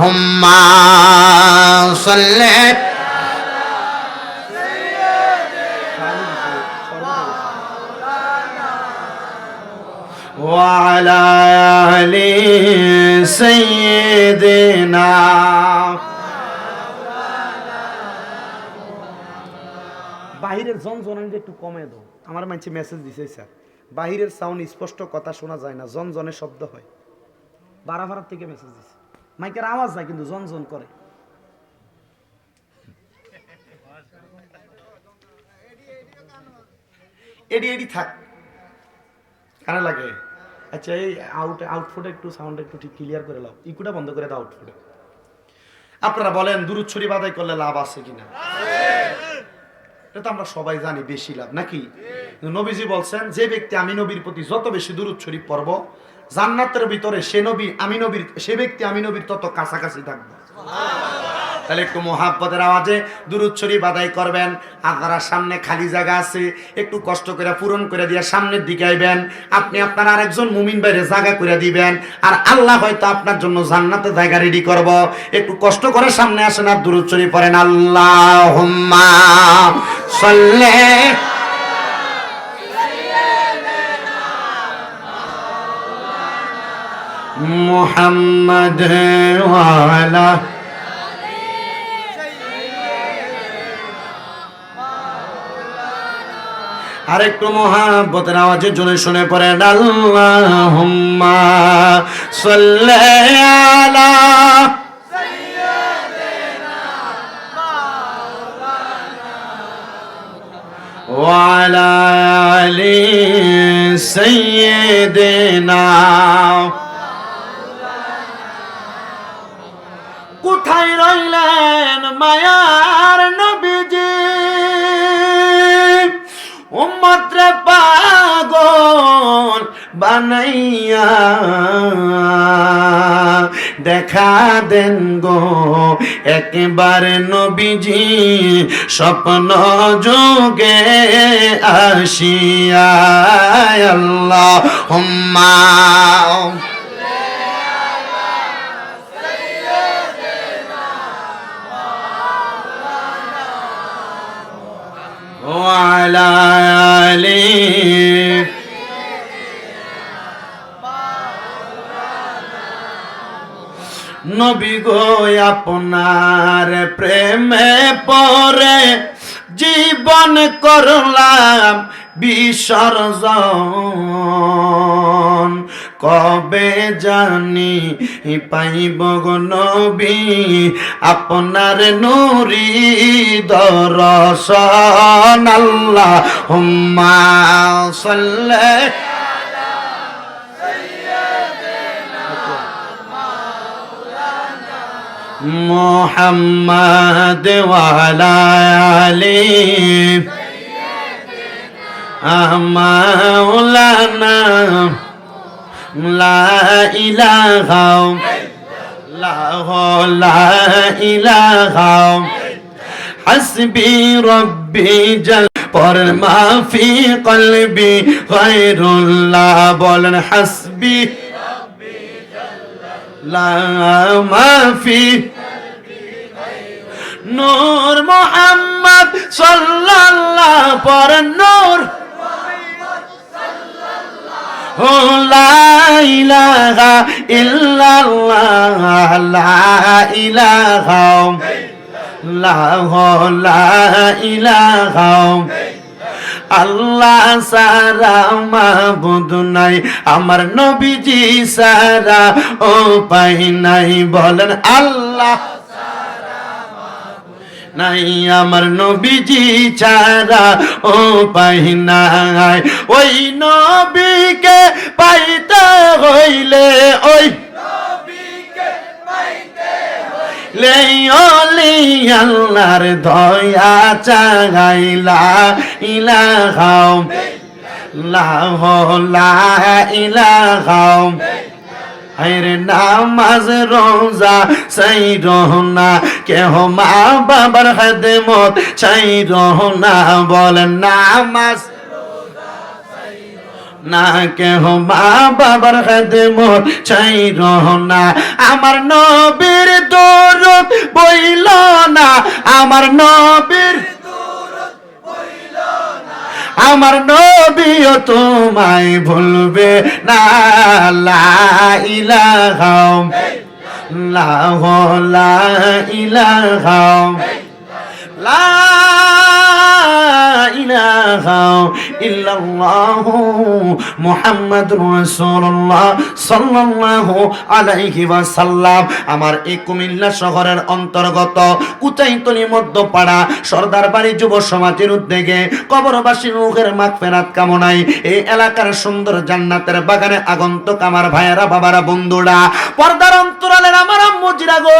হুম্মা সাল্লি وعلى آل سيدنا বাহিরের জনজনানিটা একটু কমে দাও আমার মানছে মেসেজ দিছে স্যার বাহিরের সাউন্ড স্পষ্ট কথা শোনা যায় না জনজনের শব্দ হয় বারাভাড়ার থেকে মেসেজ দিছে মাইকের আওয়াজ যায় কিন্তু জনজন করে। এডি এডি থাক। কানে লাগে। আচ্ছা এই আউট আউটফুটে একটু একটু ঠিক ক্লিয়ার করে লাও। ইকুটা বন্ধ করে দাও আপনারা বলেন দূরত ছড়ি বাদাই করলে লাভ আছে কিনা? এটা তো আমরা সবাই জানি, বেশি লাভ, নাকি? নবীজি বলছেন, যে ব্যক্তি আমি নবীর প্রতি যত বেশি দূরত শরীফ পড়ব জান্নাতের ভিতরে সে নবী, আমি নবীর, সে ব্যক্তি, আমি নবীর তত কাছাকাছি থাকবে। তাহলে একটু মোহাব্বতের আওয়াজে শরীফ আদায় করবেন আপনারা সামনে খালি জায়গা আছে, একটু কষ্ট করে পূরণ করে দিয়ে সামনের দিকে আইবেন, আপনি আপনার আরেকজন মুমিন বাইরে জায়গা করে দিবেন, আর আল্লাহ হয়তো আপনার জন্য জান্নাতে জায়গা রেডি করব। একটু কষ্ট করে সামনে আসেন আর দূরত শরীফ পড়েন আল্লাহ সাল্লে মোহাম্মদ ওয়ালা আর একটু মহাব্বতের আওয়াজে জোরে শুনে পড়েন আল্লাহুম্মা সাল্লি আলা وعلى آل سيدنا কোথায় রইলেন মায়ার নবীজি? উম্মত্রে পাগল বানাইয়া দেখা দেন গো, একবার নবীজি, স্বপ্ন যোগে আসিয়া আল্লাহ হুম্মা وعلى آله নবী গো আপনার প্রেমে পরে জীবন করলাম বিসর্জন। কবে জানি পাইব নবী আপনার নুরি দরসন আল্লাহ হুম্মা সাল্লে। মোহাম্মদ ওয়ালা আলী। মাওলানা লা ইলাহা লা ইলাহা হাসবি রব্বি জাল, পর মাফি কলবি গায়রুল্লাহ, বলেন হাসবি লা মাফি নূর মোহাম্মদ ইলাহা ইল্লাল্লাহ, লা ইলাহা লাহ লা ইলাহা আল্লাহ সারা মাহবুদ নাই, আমার নবীজি সারা ও পাই নাই, বলেন আল্লাহ। নাই আমার নবীজি ছাড়া, ও পাই নাই। ওই নবীকে পাইতে হইলে ওই লেলি আল্লাহর দয়া চাগাইলা ইলাহাও লাহ লা ইলাহাও আরে নামাজ, রোজা চাই রহনা কেহ মা বাবার খেদমত চাই রহনা বলেন, নামাজ না, কেহ মা বাবার খেদমত চাই না। আমার নবীর দৌরত বইল না, আমার নবীর আমার নবীও তোমায় ভুলবে না লা ইলাহা লাহ লা ইলাহা লা ইলাহা ইল্লাল্লাহু মুহাম্মাদুর রাসূলুল্লাহ সাল্লাল্লাহু আলাইহি ওয়াসাল্লাম। আমার এই কুমিল্লা শহরের অন্তর্গত কুচাইতলি মধ্যপাড়া বাড়ি যুব সমাজের উদ্যোগে মাগফিরাত কামনায় এই এলাকার সুন্দর জান্নাতের বাগানে আগন্তুক আমার ভাইয়েরা, বাবারা, বন্ধুরা, পর্দার অন্তরালের আমার আম্মুজিরা গো।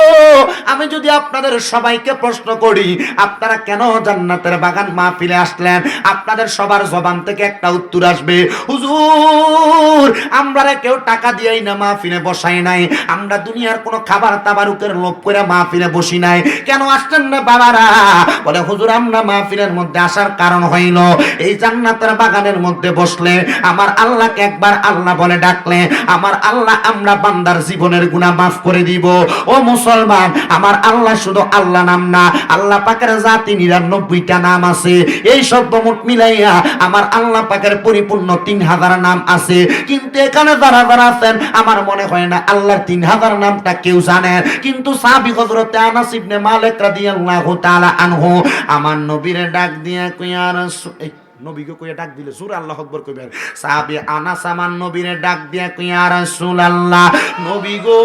আমি যদি আপনাদের সবাইকে প্রশ্ন করি, আপনারা কেন জান্নাতের বাগান মাহফিলে আসলেন? আপনাদের সবার জবান থেকে একটা উত্তর আসবে, হুজুর, আমরা কেউ টাকা দিয়েই না মাহফিলে বসাই নাই। আমরা দুনিয়ার কোনো খাবার তাবারুকের লোভ করে মাহফিলে বসি নাই। কেন আসছেন না বাবারা? বলে, হুজুর, আমরা মাহফিলের মধ্যে আসার কারণ হইল, এই জান্নাতের বাগানের মধ্যে বসলে আমার আল্লাহকে একবার আল্লাহ বলে ডাকলে, আমার আল্লাহ আমরা বান্দার জীবনের গুনাহ মাফ করে দিব। ও মুসলমান, আমার আল্লাহ শুধু আল্লাহ নাম না, আল্লাহ পাকের জাতি নিরানব্বইটা নাম আছে। এই সব মোট মিলাইয়া আমার আল্লাহ পাকের পরিপূর্ণ তিন হাজার নাম আছে। কিন্তু এখানে যারা যারা আছেন, আমার মনে হয় না আল্লাহর তিন হাজার নামটা কেউ জানে। কিন্তু সাবি হজরতে আনাস ইবনে মালিক রাদিয়াল্লাহু তাআলা আনহু আমার নবীরে ডাক দিয়া কইয়া রাসূল নবীকে কইয়া ডাক দিলে সুর আল্লাহ আকবর কইবেন আনাস আমার নবীরে ডাক দিয়া কইয়া রাসূলুল্লাহ, নবী গো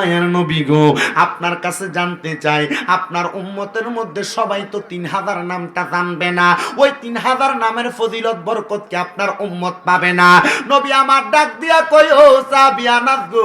মায়ের নবী গো। আপনার কাছে জানতে চাই, আপনার উম্মতের মধ্যে সবাই তো তিন হাজার নামটা জানবে না। ওই তিন হাজার নামের ফজিলত বরকত কি আপনার উম্মত পাবে না? নবী আমার ডাক দিয়া কই ও সাবিয়ানাত গো,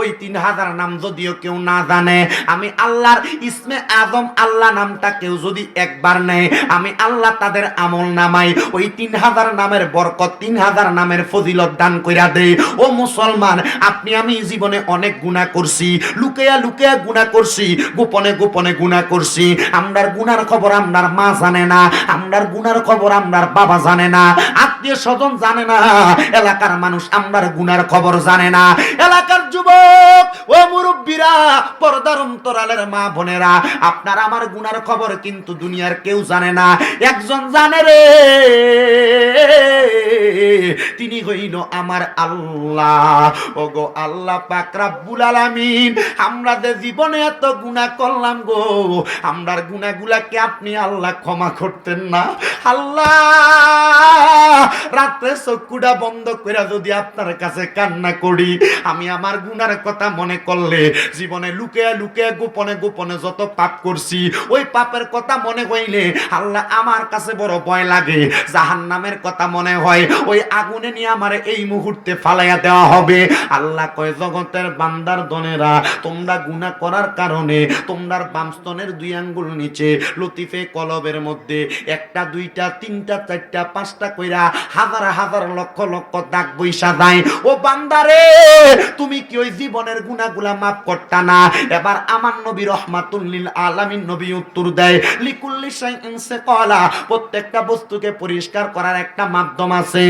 ওই তিন হাজার নাম যদিও কেউ না জানে, আমি আল্লাহর ইসমে আজম আল্লাহ নামটা কেউ যদি একবার নেয়, আমি আল্লাহ তাদের আমল নামাই, ওই তিন হাজার নামের বরকত, তিন হাজার নামের ফজিলত দান কইরা দেই। ও মুসলমান, আপনি আমি জীবনে অনেক গুণা করছি লুকেয়া লুকেয়া গুনাহ করছি, গোপনে গোপনে গুনাহ করছি। আমরার গুনার খবর আমরার মা জানে না, আমরার গুনার খবর আমরার বাবা জানে না, আত্মীয় স্বজন জানে না, এলাকার মানুষ আমরার গুনার খবর জানে না। এলাকার যুবক, ও মুরব্বীরা, পর্দার অন্তরালের মা বোনেরা, আপনার আমার গুনার খবর কিন্তু দুনিয়ার কেউ জানে না। একজন জানে রে তিনি হইল আমার আল্লাহ। ওগো আল্লাহ পাক রাব্বুল আলামিন, আমরা যে জীবনে এত গুনাহ করলাম গো আমরার গুনাহগুলাকে আপনি আল্লাহ ক্ষমা করতেন না। আল্লাহ, রাত্রে চক্ষুটা বন্ধ করে যদি আপনার কাছে কান্না করি, আমি আমার গুনার কথা মনে করলে, জীবনে লুকে লুকে গোপনে গোপনে যত পাপ করছি, ওই পাপের কথা মনে হইলে, আল্লাহ আমার কাছে বড় ভয় লাগে। জাহান নামের কথা মনে হয়, ওই আগুনে নিয়ে আমার এই মুহূর্তে ফালাইয়া দেওয়া হবে। আল্লাহ কয়, জগতের বান্দার দনেরা তোমরা গুনাহ করার কারণে তোমরার বামস্তনের দুই আঙ্গুল নিচে, লতিফে কলবের মধ্যে একটা, দুইটা, তিনটা, চারটা, পাঁচটা কইরা হাজার হাজার লক্ষ লক্ষ দাগ বইসা যায়। ও বান্দারে, তুমি কি ওই জীবনের গুনাহগুলা মাফ করতা না? এবার আমার নবী রহমাতুল্লিল আলামিন নবী উত্তর দেয়, লিকুল্লি কলা প্রত্যেকটা বস্তুকে পরিষ্কার করার একটা মাধ্যম আছে।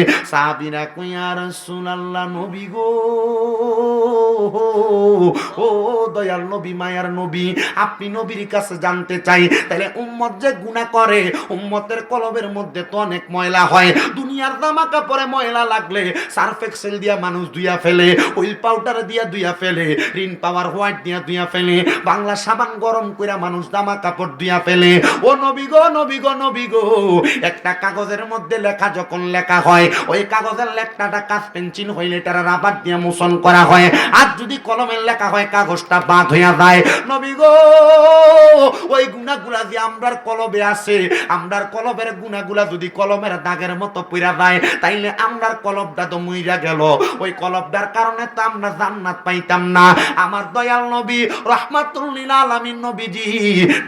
সাহাবীরা কইয়া রাসূলুল্লাহ নবী গো। ও দয়াল নবী, মায়ার নবী, আপনি নবীর কাছে জানতে চাই, তাহলে উম্মত যে গুনাহ করে, উম্মতের কলবের মধ্যে তো অনেক ময়লা হয়। দুনিয়ার জামা কাপড়ে ময়লা লাগলে, সার্ফ এক্সেল দিয়া মানুষ ধুইয়া ফেলে হুইল পাউডার দিয়া ধুইয়া ফেলে রিন পাওয়ার হোয়াইট দিয়া ধুইয়া ফেলে, বাংলা সাবান গরম কইরা মানুষ জামা কাপড় ধুইয়া ফেলে। ও নবী গো নবী গো নবী গো, একটা কাগজের মধ্যে লেখা যখন লেখা হয়, ওই কাগজের লেখাটা কাজ পেন্সিল হইলে তারা রাবার দিয়ে মোশন করা হয়। আর যদি কলমের লেখা হয়, কাগজটা বাদ হইয়া যায়। নবী গো, ওই গুণাগুলা যে আমরার কলবে আছে, আমরার কলবের গুণাগুলা যদি কলমের দাগের মতো পইরা যায়, তাইলে আমরার কলবটা তো মুইরা গেল। ওই কলবটার কারণে তো আমরা জান্নাত পাইতাম না। আমার দয়াল নবী রহমাতুল্লিল আলামিন নবীজি,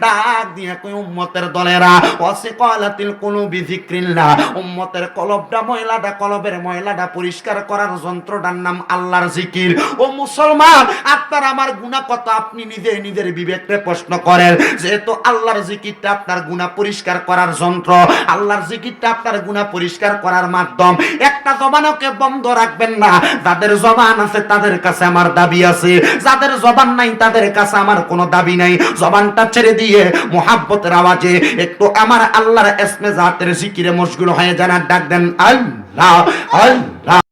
ডাক দিয়া কই উম্মতের দলেরা ওয়াসে কলাতিল কুলুবি যিকরিল্লাহ, উম্মতের কলবটা ময়লাটা কলবের ময়লাটা পরিষ্কার করার যন্ত্রটার নাম আল্লাহর জিকির। ও মুসলমান, আপনার আমার গুণা কত? আপনি নিজে নিজের বিবেককে প্রশ্ন করেন, যেহেতু আল্লাহর জিকিরটা আপনার গুণা পরিষ্কার করার যন্ত্র, আল্লাহর জিকিরটা আপনার গুণা পরিষ্কার করার মাধ্যম। একটা জবানকে বন্ধ রাখবেন না। যাদের জবান আছে, তাদের কাছে আমার দাবি আছে। যাদের জবান নাই, তাদের কাছে আমার কোনো দাবি নাই। জবানটা ছেড়ে দিয়ে মোহাব্বতের আওয়াজে একটু আমার আল্লাহর এসমে জাতের জিকিরে মশগুল হয়ে জানার ডাক দেন আল্লাহ আল্লাহ